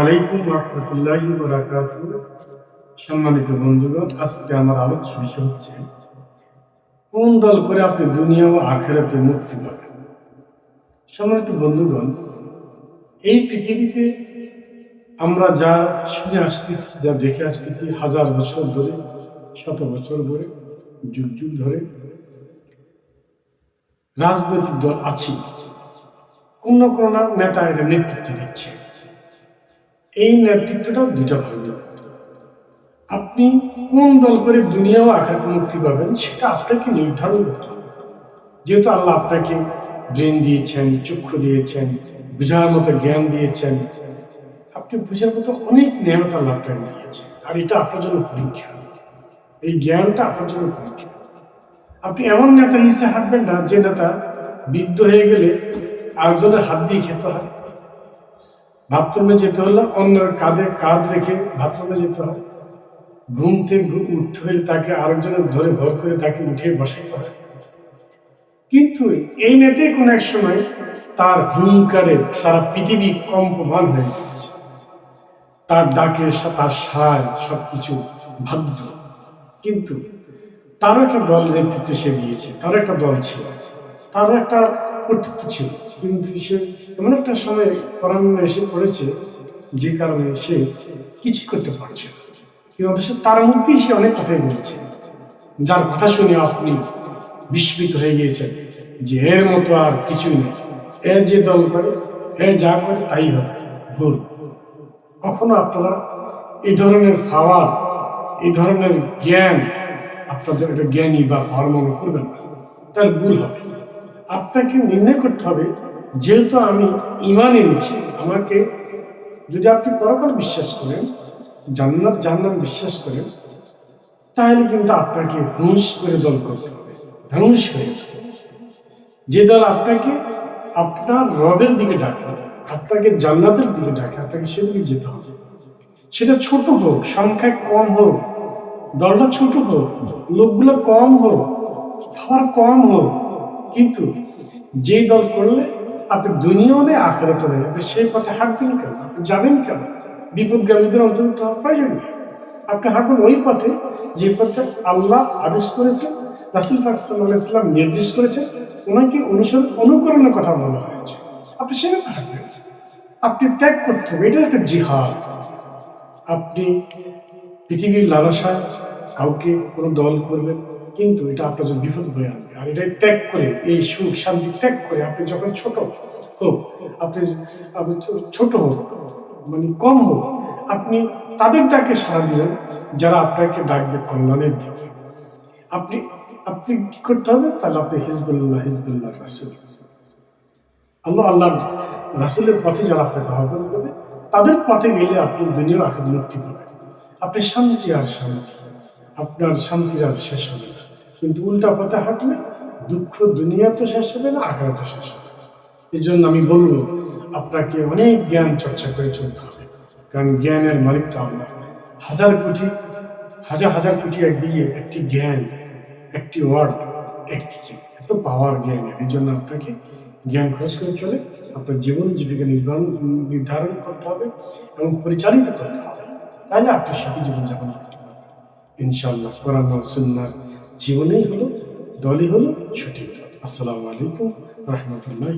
আলাইকুম রহমতুল্লাহ বরাকাত সম্মানিত বন্ধুগণ, আজকে আমার আলোচ্য বিষয় হচ্ছে, কোন দল করে আপনি দুনিয়া ও আখেরাতে মুক্তি পাবেন? সম্মানিত বন্ধুগণ, এই পৃথিবীতে আমরা যা শুনে আসতেছি, যা দেখে আসতেছি, হাজার বছর ধরে, শত বছর ধরে, যুগ যুগ ধরে, রাজনৈতিক দল আছে কোন না কোন নেতা এটা নেতৃত্ব দিচ্ছে। এই নেতৃত্বটা দুইটা ভাগ আপনি কোন দল করে দুনিয়া ও আঘাত মুক্তি পাবেন সেটা আপনাকে নির্ধারণ করতে হবে। যেহেতু আল্লাহ আপনাকে ব্রেন দিয়েছেন, চক্ষু দিয়েছেন, বুঝার মতো জ্ঞান দিয়েছেন, আপনি বুঝার মতো অনেক নিয়ামত আল্লাহ আপনাকে দিয়েছেন। আর এটা আপনার জন্য পরীক্ষা। এই জ্ঞানটা আপনার জন্য পরীক্ষা। আপনি এমন নেতা হিসেবে হাঁটবেন না যে নেতা বৃদ্ধ হয়ে গেলে আরেকজনের হাত দিয়ে খেতে হয়। বাথরুমে যেতে হলে অন্যের কাঁধে কাঁধ রেখে বাথরুমে যেতে হয়। ঘুম থেকে উঠতে হলে তাকে আরেকজনের ধরে ভর করে তাকে উঠে বসাইতে হয়। কিন্তু এই নেতে কোন এক সময় তার হুঙ্কারে সারা পৃথিবী কম্পমান হয়ে যাচ্ছে তার ডাকে তার সায় সবকিছু বাধ্য কিন্তু তারও একটা দল নেতৃত্ব সে দিয়েছে তারও একটা দল ছিল। তারও একটা কর্তৃত্ব ছিল। কিন্তু সে এমন একটা সময় পরামর্শ এসে পড়েছে যে কারণে সে কিছু করতে পারছে। কিন্তু অথচ তার মধ্যেই সে অনেক কথাই বলেছে। যার কথা শুনে আপনি বিস্মিত হয়ে গিয়েছেন যে এর মতো আর কিছুই নেই। এ যে দল করে, এ যা করে তাই হবে। ভুল কখনো আপনারা এই ধরনের পাওয়ার, এই ধরনের জ্ঞান, আপনাদের একটা জ্ঞানী বা মনে করবেন না। তার ভুল হবে। আপনাকে নির্ণয় করতে হবে, যেহেতু আমি ইমান এনেছি। আমাকে যদি আপনি পরকাল বিশ্বাস করেন, জান্নাত জান্নাত বিশ্বাস করেন, তাহলে কিন্তু আপনাকে হুঁশ করে দল করতে হবে। ধ্বংস হয়ে যে দল আপনাকে আপনার রবের দিকে ডাকে, আপনাকে জান্নাতের দিকে ডাকে, আপনাকে সেদিকে যেতে হবে। সেটা ছোট হোক, সংখ্যায় কম হোক, দলটা ছোট হোক, লোকগুলো কম হোক, খাবার কম হোক কিন্তু যে দল করলে আপনি দুনিয়াও নেই আখেরাতে নেই আপনি সেই পথে হাঁটবেন কেন? যাবেন কেন? বিপদগামীদের অন্তর্ভুক্ত হওয়ার প্রয়োজন নেই। আপনি হাঁটবেন ওই পথে, যে পথে আল্লাহ আদেশ করেছেন, রাসুল পাক ইসলাম নির্দেশ করেছেন, ওনাকে অনুসরণ, অনুকরণের কথা বলা হয়েছে। আপনি সেভাবে হাঁটবেন। আপনি ত্যাগ করতে হবে, এটা একটা জিহাদ। আপনি পৃথিবীর লালসায় কাউকে কোনো দল করবেন কিন্তু এটা আপনার জন্য বিপদ বয়ে আনবে আর এটাই ত্যাগ করে, এই সুখ, শান্তি ত্যাগ করে আপনি যখন ছোট হোক, আপনি আপনি ছোট হোক মানে কম হোক, আপনি তাদের ডাকে সাড়া দিলেন যারা আপনাকে ডাকবে কল্যাণের দিকে। আপনি আপনি কি করতে হবে? তাহলে আপনি হিজবুল্লাহ হিজবুল্লাহ রাসুল। আল্লাহ আল্লাহ রাসুলের পথে যারা আপনাকে আহ্বান করবে, তাদের পথে গেলে আপনি দুনিয়া আখের মুক্তি পাবেন। আপনি শান্তি আর শান্তি, আপনার শান্তির আর শেষ হবে কিন্তু উল্টা পথে হাঁটলে দুঃখ দুনিয়া তো শেষ হবে না আখেরা তো শেষ হবে। এই জন্য আমি বলব, আপনাকে অনেক জ্ঞান চর্চা করে চলতে হবে। কারণ জ্ঞানের মালিক তো আমরা হাজার কোটি, হাজার হাজার কোটি একদিকে একটি জ্ঞান, একটি ওয়ার্ড একদিকে এত পাওয়ার জ্ঞানের এই জন্য আপনাকে জ্ঞান খরচ করে চলে আপনার জীবন জীবিকা নির্বাণ নির্ধারণ করতে হবে এবং পরিচালিত করতে হবে। তাহলে আপনি সুখী জীবনযাপন করতে পারবেন। ইনশাআল্লাহ, কোরআন সুন্নাহ জীবনেই হলো দলই হলো ছুটি। আসসালামু আলাইকুম রহমতুল্লাহ